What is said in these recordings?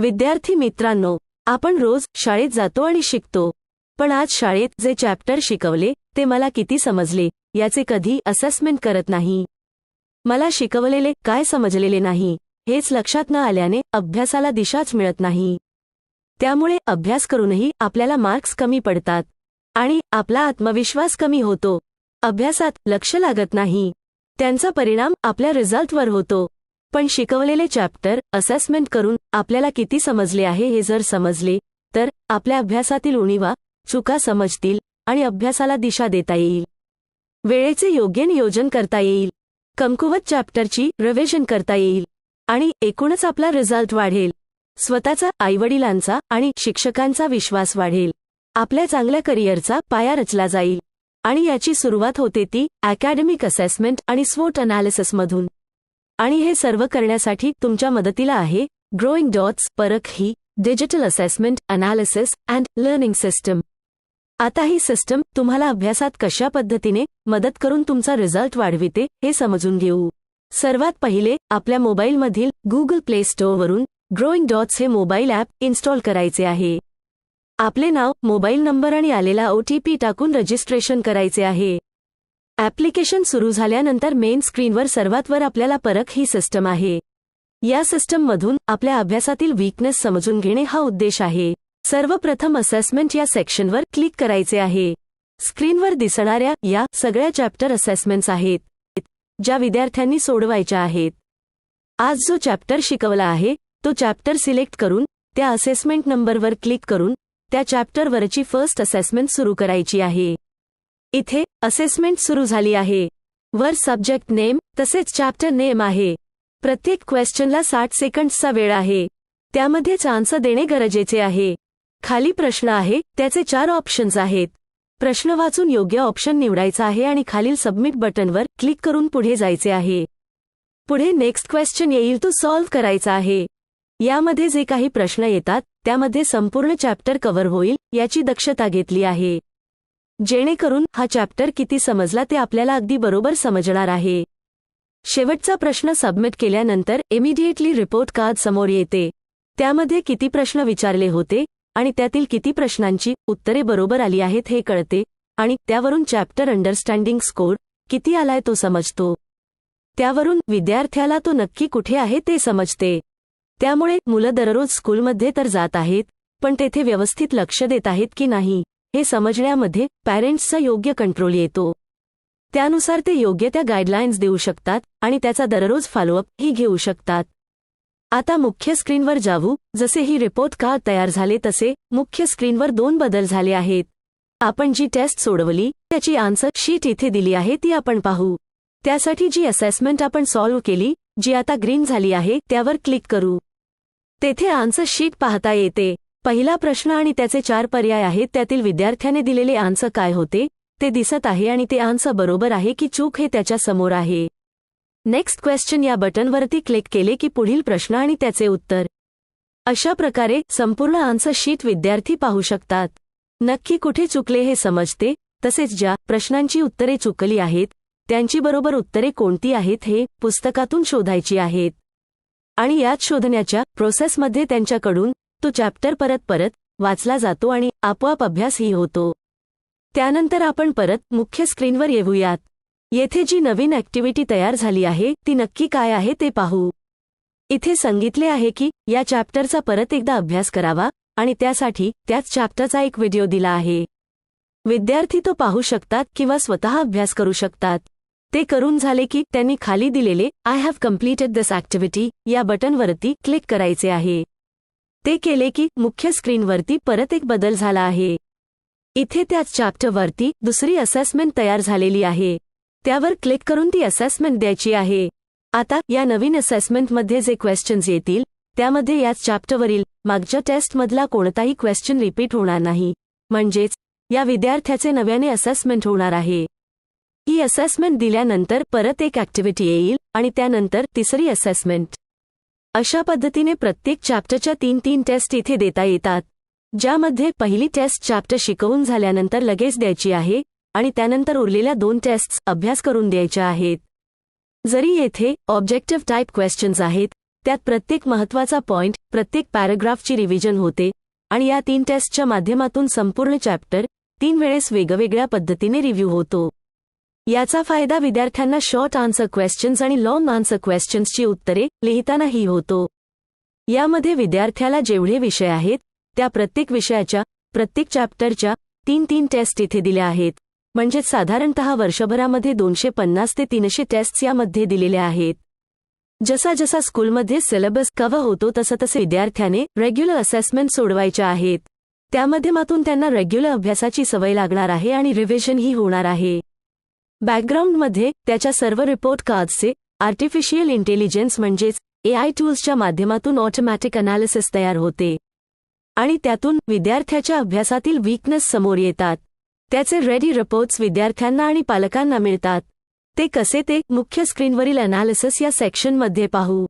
विद्यार्थी मित्रांनो आपण रोज शाळेत जातो आणि शिकतो. पण आज शाळेत जे चॅप्टर शिकवले ते मला किती समजले याचे कधी असेसमेंट करत नाही. मला शिकवलेले काय समजलेले नाही हेच लक्षात न आल्याने अभ्यासाला दिशाच मिळत नाही. त्यामुळे अभ्यास करूनही आपल्याला मार्क्स कमी पडतात. आणि आपला आत्मविश्वास कमी होतो. अभ्यासात लक्ष लागत नाही. त्यांचा परिणाम आपल्या रिझल्टवर होतो. पण शिकवलेले चॅप्टर असेसमेंट करून आपल्याला किती समजले आहे हे जर समजले तर आपल्या अभ्यासातील उणीवा चुका समजतील आणि अभ्यासाला दिशा देता येईल. वेळेचे योग्य नियोजन करता येईल. कमकुवत चॅप्टरची रिव्हिजन करता येईल. आणि एकूणच आपला रिझल्ट वाढेल. स्वतःचा आईवडिलांचा आणि शिक्षकांचा विश्वास वाढेल. आपल्या चांगल्या करिअरचा पाया रचला जाईल. आणि याची सुरुवात होते ती अकॅडमिक असेसमेंट आणि स्वोट अनालिसिसमधून आणि हे सर्व करण्यासाठी तुमच्या मदतीला आहे growing dots Parakh he digital assessment analysis and learning system आता ही सिस्टम तुम्हाला अभ्यासात कशा पद्धतीने मदत करून तुमचा रिझल्ट वाढविते हे समजून घेऊ. सर्वात पहिले आपल्या मोबाईलमधील गुगल प्ले स्टोअरवरून ग्रोईंग डॉट्स हे मोबाईल ॲप इन्स्टॉल करायचे आहे. आपले नाव मोबाईल नंबर आणि आलेला ओ टी पी टाकून रजिस्ट्रेशन करायचे आहे. ॲप्लिकेशन सुरू झाल्यानंतर मेन स्क्रीनवर सर्वात वर आपल्याला परख ही सिस्टम आहे. या सिस्टममधून आपल्या अभ्यासातील वीकनेस समजून घेणे हा उद्देश आहे. सर्वप्रथम असेसमेंट या सेक्शनवर क्लिक करायचे आहे. स्क्रीनवर दिसणाऱ्या या सगळ्या चॅप्टर असेसमेंट्स आहेत ज्या विद्यार्थ्यांनी सोडवायच्या आहेत. आज जो चॅप्टर शिकवला आहे तो चॅप्टर सिलेक्ट करून त्या असेसमेंट नंबरवर क्लिक करून त्या चॅप्टरवरची फर्स्ट असेसमेंट सुरू करायची आहे. इथे असेसमेंट सुरू झाली आहे. वर सब्जेक्ट नेम तसेच चॅप्टर नेम आहे. प्रत्येक क्वेश्चनला साठ सेकंड्सचा वेळ आहे. त्यामध्ये चान्स देणे गरजेचे आहे. खाली प्रश्न आहे त्याचे चार ऑप्शन्स आहेत. प्रश्न वाचून योग्य ऑप्शन निवडायचा आहे आणि खालील सबमिट बटनवर क्लिक करून पुढे जायचे आहे. पुढे नेक्स्ट क्वेश्चन येईल तो सॉल्व्ह करायचा आहे. यामध्ये जे काही प्रश्न येतात त्यामध्ये संपूर्ण चॅप्टर कव्हर होईल याची दक्षता घेतली आहे. जेणेकरून हा चॅप्टर किती समजला ते आपल्याला अगदी बरोबर समजणार आहे. शेवटचा प्रश्न सबमिट केल्यानंतर इमिडिएटली रिपोर्ट कार्ड समोर येते. त्यामध्ये किती प्रश्न विचारले होते आणि त्यातील किती प्रश्नांची उत्तरे बरोबर आली आहेत हे कळते आणि त्यावरून चॅप्टर अंडरस्टँडिंग स्कोर किती आलाय तो समजतो. त्यावरून विद्यार्थ्याला तो नक्की कुठे आहे ते समजते. त्यामुळे मुलं दररोज स्कूलमध्ये तर जात आहेत पण तेथे व्यवस्थित लक्ष देत आहेत की नाही. हे समजण्यामध्ये पॅरेंट्सचा योग्य कंट्रोल येतो. त्यानुसार ते योग्य त्या गाईडलाईन्स देऊ शकतात आणि त्याचा दररोज फॉलोअप ही घेऊ शकतात. आता मुख्य स्क्रीनवर जाऊ जसे ही रिपोर्ट का तयार झाले तसे मुख्य स्क्रीनवर दोन बदल झाले आहेत. आपण जी टेस्ट सोडवली त्याची आन्सर शीट इथे दिली आहे ती आपण पाहू. त्यासाठी जी असेसमेंट आपण सॉल्व्ह केली जी आता ग्रीन झाली आहे त्यावर क्लिक करू. तेथे आन्सर शीट पाहता येते. पहिला प्रश्न आणि त्याचे चार पर्याय आहेत त्यातील विद्यार्थ्याने दिलेले आन्सर काय होते? ते दिसत आहे आणि ते आन्सर बरोबर आहे की चूक हे त्याच्यासमोर आहे. नेक्स्ट क्वेश्चन या बटनवरती क्लिक केले की पुढील प्रश्न आणि त्याचे उत्तर. अशा प्रकारे संपूर्ण आन्सर शीट विद्यार्थी पाहू शकतात. नक्की कुठे चुकले हे समजते? तसेच ज्या प्रश्नांची उत्तरे चुकली आहेत त्यांची बरोबर उत्तरे कोणती आहेत हे पुस्तकातून शोधायची आहेत. आणि यात शोधण्याच्या प्रोसेसमध्ये त्यांच्याकडून तो चॅप्टर परत परत वाचला जातो आणि आपोआप अभ्यासही होतो. त्यानंतर आपण परत मुख्य स्क्रीनवर येऊयात. येथे जी नवीन ॲक्टिव्हिटी तयार झाली आहे ती नक्की काय आहे ते पाहू. इथे सांगितले आहे की या चॅप्टरचा परत एकदा अभ्यास करावा आणि त्यासाठी त्याच चॅप्टरचा एक व्हिडिओ दिला आहे. विद्यार्थी तो पाहू शकतात किंवा स्वतः अभ्यास करू शकतात. ते करून झाले की त्यांनी खाली दिलेले I have completed this activity या बटनवरती क्लिक करायचे आहे. ते केले की मुख्य स्क्रीनवरती परत एक बदल झाला आहे. इथे त्याच चॅप्टरवरती दुसरी असेसमेंट तयार झालेली आहे. त्यावर क्लिक करून ती असेसमेंट द्यायची आहे. आता या नवीन असेसमेंटमध्ये जे क्वेश्चन्स येतील त्यामध्ये याच चॅप्टरवरील मागच्या टेस्टमधला कोणताही क्वेश्चन रिपीट होणार नाही. म्हणजेच या विद्यार्थ्याचे नव्याने असेसमेंट होणार आहे. ही असेसमेंट दिल्यानंतर परत एक ॲक्टिव्हिटी येईल आणि त्यानंतर तिसरी असेसमेंट अशा पद्धतीने प्रत्येक चॅप्टरच्या तीन तीन टेस्ट इथे देता येतात ज्यामध्ये पहिली टेस्ट चॅप्टर शिकवून झाल्यानंतर लगेच द्यायची आहे आणि त्यानंतर उरलेल्या दोन टेस्ट्स अभ्यास करून द्यायच्या आहेत. जरी येथे ऑब्जेक्टिव्ह टाईप क्वेश्चन्स आहेत त्यात प्रत्येक महत्त्वाचा पॉइंट प्रत्येक पॅराग्राफची रिव्हिजन होते आणि या तीन टेस्टच्या माध्यमातून संपूर्ण चॅप्टर तीन वेळेस वेगवेगळ्या पद्धतीने रिव्ह्यू होतो. याचा फायदा विद्यार्थ्यांना शॉर्ट आन्सर क्वेश्चन्स आणि लॉंग आन्सर क्वेश्चन्सची उत्तरे लिहितानाही होतो. यामध्ये विद्यार्थ्याला जेवढे विषय आहेत त्या प्रत्येक विषयाच्या प्रत्येक चॅप्टरच्या तीन तीन टेस्ट इथे दिल्या आहेत. म्हणजेच साधारणतः वर्षभरामध्ये दोनशे पन्नास ते तीनशे टेस्ट्स यामध्ये दिलेल्या आहेत. जसा जसा स्कूलमध्ये सिलेबस कव्हर होतो तसं तसे विद्यार्थ्याने रेग्युलर असेसमेंट सोडवायच्या आहेत. त्या माध्यमातून त्यांना रेग्युलर अभ्यासाची सवय लागणार आहे आणि रिव्हिजनही होणार आहे. बॅकग्राऊंडमध्ये त्याच्या सर्व रिपोर्ट कार्डचे आर्टिफिशियल इंटेलिजन्स म्हणजेच एआय टूल्सच्या माध्यमातून ऑटोमॅटिक अनालिसिस तयार होते. आणि त्यातून विद्यार्थ्याच्या अभ्यासातील वीकनेस समोर येतात. त्याचे रेडी रिपोर्ट्स विद्यार्थ्यांना आणि पालकांना मिळतात. ते कसे ते मुख्य स्क्रीनवरील अनालिसिस या सेक्शनमध्ये पाहू.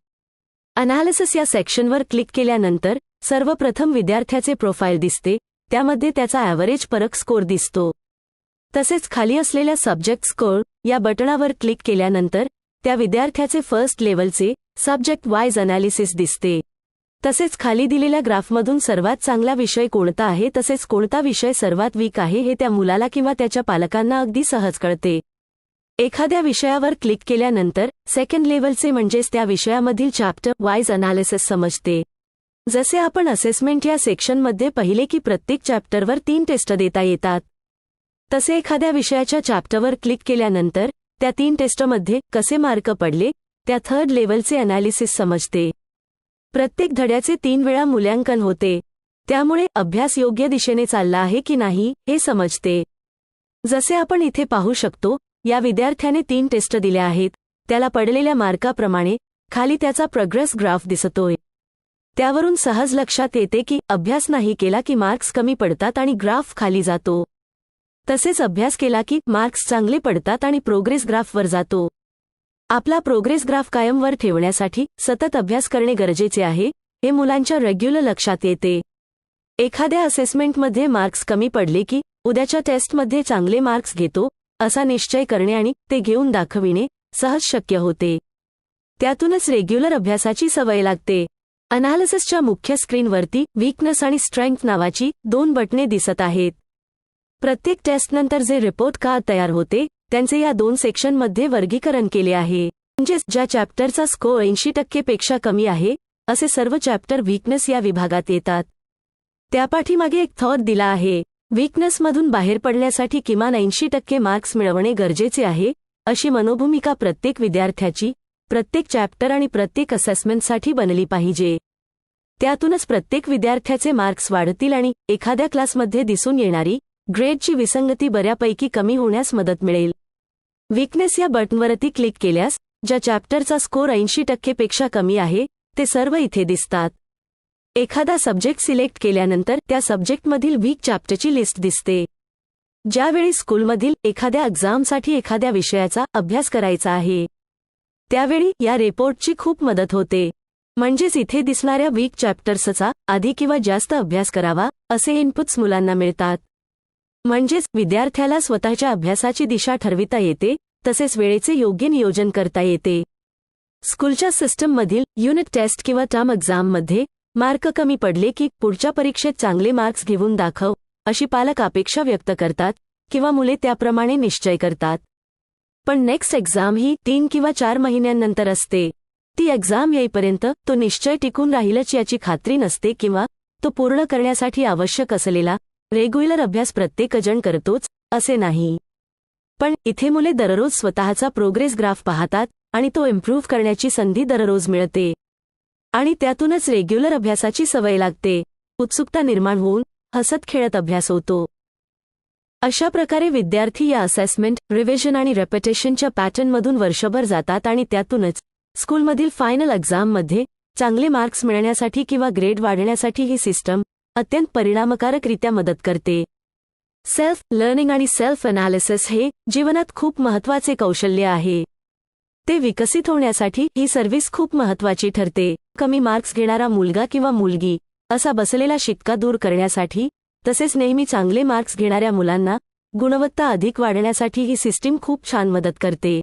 अनालिसिस या सेक्शनवर क्लिक केल्यानंतर सर्वप्रथम विद्यार्थ्याचे प्रोफाईल दिसते. त्यामध्ये त्याचा ॲव्हरेज परक स्कोर दिसतो. तसेच खाली असलेल्या सब्जेक्ट स्कोर या बटणावर क्लिक केल्यानंतर त्या विद्यार्थ्याचे फर्स्ट लेवलचे सब्जेक्ट वाईज अनालिसिस दिसते. तसेच खाली दिलेल्या ग्राफमधून सर्वात चांगला विषय कोणता आहे तसेच कोणता विषय सर्वात वीक आहे हे त्या मुलाला किंवा त्याच्या पालकांना अगदी सहज कळते. एखाद्या विषयावर क्लिक केल्यानंतर सेकंड लेवलचे म्हणजेच त्या विषयामधील चॅप्टर वाईज अनालिसिस समजते. जसे आपण असेसमेंट या सेक्शनमध्ये पहिले की प्रत्येक चॅप्टरवर तीन टेस्ट देता येतात. तसे एखाद्या विषयाच्या चॅप्टरवर क्लिक केल्यानंतर त्या तीन टेस्टमध्ये कसे मार्क पडले त्या थर्ड लेवलचे अनालिसिस समजते. प्रत्येक धड्याचे तीन वेळा मूल्यांकन होते. त्यामुळे अभ्यास योग्य दिशेने चालला आहे की नाही हे समजते. जसे आपण इथे पाहू शकतो या विद्यार्थ्याने तीन टेस्ट दिल्या आहेत. त्याला पडलेल्या मार्काप्रमाणे खाली त्याचा प्रोग्रेस ग्राफ दिसतोय. त्यावरून सहज लक्षात येते की अभ्यास नाही केला की मार्क्स कमी पडतात आणि ग्राफ खाली जातो. तसेच अभ्यास केला की मार्क्स चांगले पडतात आणि प्रोग्रेस ग्राफवर जातो. आपला प्रोग्रेस ग्राफ कायमवर ठेवण्यासाठी सतत अभ्यास करणे गरजेचे आहे हे मुलांच्या रेग्युलर लक्षात येते. एखाद्या असेसमेंटमध्ये मार्क्स कमी पडले की उद्याच्या टेस्टमध्ये चांगले मार्क्स घेतो असा निश्चय करणे आणि ते घेऊन दाखविणे सहज शक्य होते. त्यातूनच रेग्युलर अभ्यासाची सवय लागते. अनालिसिसच्या मुख्य स्क्रीनवरती वीकनेस आणि स्ट्रेंथ नावाची दोन बटणे दिसत आहेत. प्रत्येक टेस्टनंतर जे रिपोर्ट कार्ड तयार होते त्यांचे या दोन सेक्शनमध्ये वर्गीकरण केले आहे. म्हणजेच ज्या चॅप्टरचा स्कोअर ऐंशी टक्केपेक्षा कमी आहे असे सर्व चॅप्टर वीकनेस या विभागात येतात. त्यापाठीमागे एक थॉट दिला आहे. वीकनेसमधून बाहेर पडण्यासाठी किमान ऐंशी टक्के मार्क्स मिळवणे गरजेचे आहे अशी मनोभूमिका प्रत्येक विद्यार्थ्याची प्रत्येक चॅप्टर आणि प्रत्येक असेसमेंटसाठी बनली पाहिजे. त्यातूनच प्रत्येक विद्यार्थ्याचे मार्क्स वाढतील आणि एखाद्या क्लासमध्ये दिसून येणारी ग्रेडची विसंगती बऱ्यापैकी कमी होण्यास मदत मिळेल. वीकनेस या बटनवरती क्लिक केल्यास ज्या चॅप्टरचा स्कोर ऐंशी टक्केपेक्षा कमी आहे ते सर्व इथे दिसतात. एखादा सब्जेक्ट सिलेक्ट केल्यानंतर त्या सब्जेक्टमधील वीक चॅप्टरची लिस्ट दिसते. ज्यावेळी स्कूलमधील एखाद्या एक्झामसाठी एखाद्या विषयाचा अभ्यास करायचा आहे त्यावेळी या रिपोर्टची खूप मदत होते. म्हणजेच इथे दिसणाऱ्या वीक चॅप्टर्सचा आधी किंवा जास्त अभ्यास करावा असे इनपुट्स मुलांना मिळतात. म्हणजेच विद्यार्थ्याला स्वतःच्या अभ्यासाची दिशा ठरविता येते तसेच वेळेचे योग्य नियोजन करता येते. स्कूलच्या सिस्टममधील युनिट टेस्ट किंवा टर्म एक्झाममध्ये मार्क कमी पडले की पुढच्या परीक्षेत चांगले मार्क्स घेऊन दाखव अशी पालक अपेक्षा व्यक्त करतात किंवा मुले त्याप्रमाणे निश्चय करतात. पण नेक्स्ट एक्झाम ही तीन किंवा चार महिन्यांनंतर असते. ती एक्झाम येईपर्यंत तो निश्चय टिकून राहीलच याची खात्री नसते किंवा तो पूर्ण करण्यासाठी आवश्यक असलेला रेग्युलर अभ्यास प्रत्येकजण करतोच असे नाही. पण इथे मुले दररोज स्वतःचा प्रोग्रेस ग्राफ पाहतात आणि तो इम्प्रूव्ह करण्याची संधी दररोज मिळते. आणि त्यातूनच रेग्युलर अभ्यासाची सवय लागते. उत्सुकता निर्माण होऊन हसत खेळत अभ्यास होतो. अशा प्रकारे विद्यार्थी या असेसमेंट रिव्हिजन आणि रेपिटेशनच्या पॅटर्नमधून वर्षभर जातात आणि त्यातूनच स्कूलमधील फायनल एक्झाममध्ये चांगले मार्क्स मिळण्यासाठी किंवा ग्रेड वाढण्यासाठी ही सिस्टम अत्यंत परिणामकारकरित्या मदत करते. सेल्फ लर्निंग आणि सेल्फ अनालिसिस हे जीवनात खूप महत्त्वाचे कौशल्य आहे. ते विकसित होण्यासाठी ही सर्व्हिस खूप महत्वाची ठरते. कमी मार्क्स घेणारा मुलगा किंवा मुलगी असा बसलेला शिक्का दूर करण्यासाठी तसेच नेहमी चांगले मार्क्स घेणाऱ्या मुलांना गुणवत्ता अधिक वाढण्यासाठी ही सिस्टीम खूप छान मदत करते.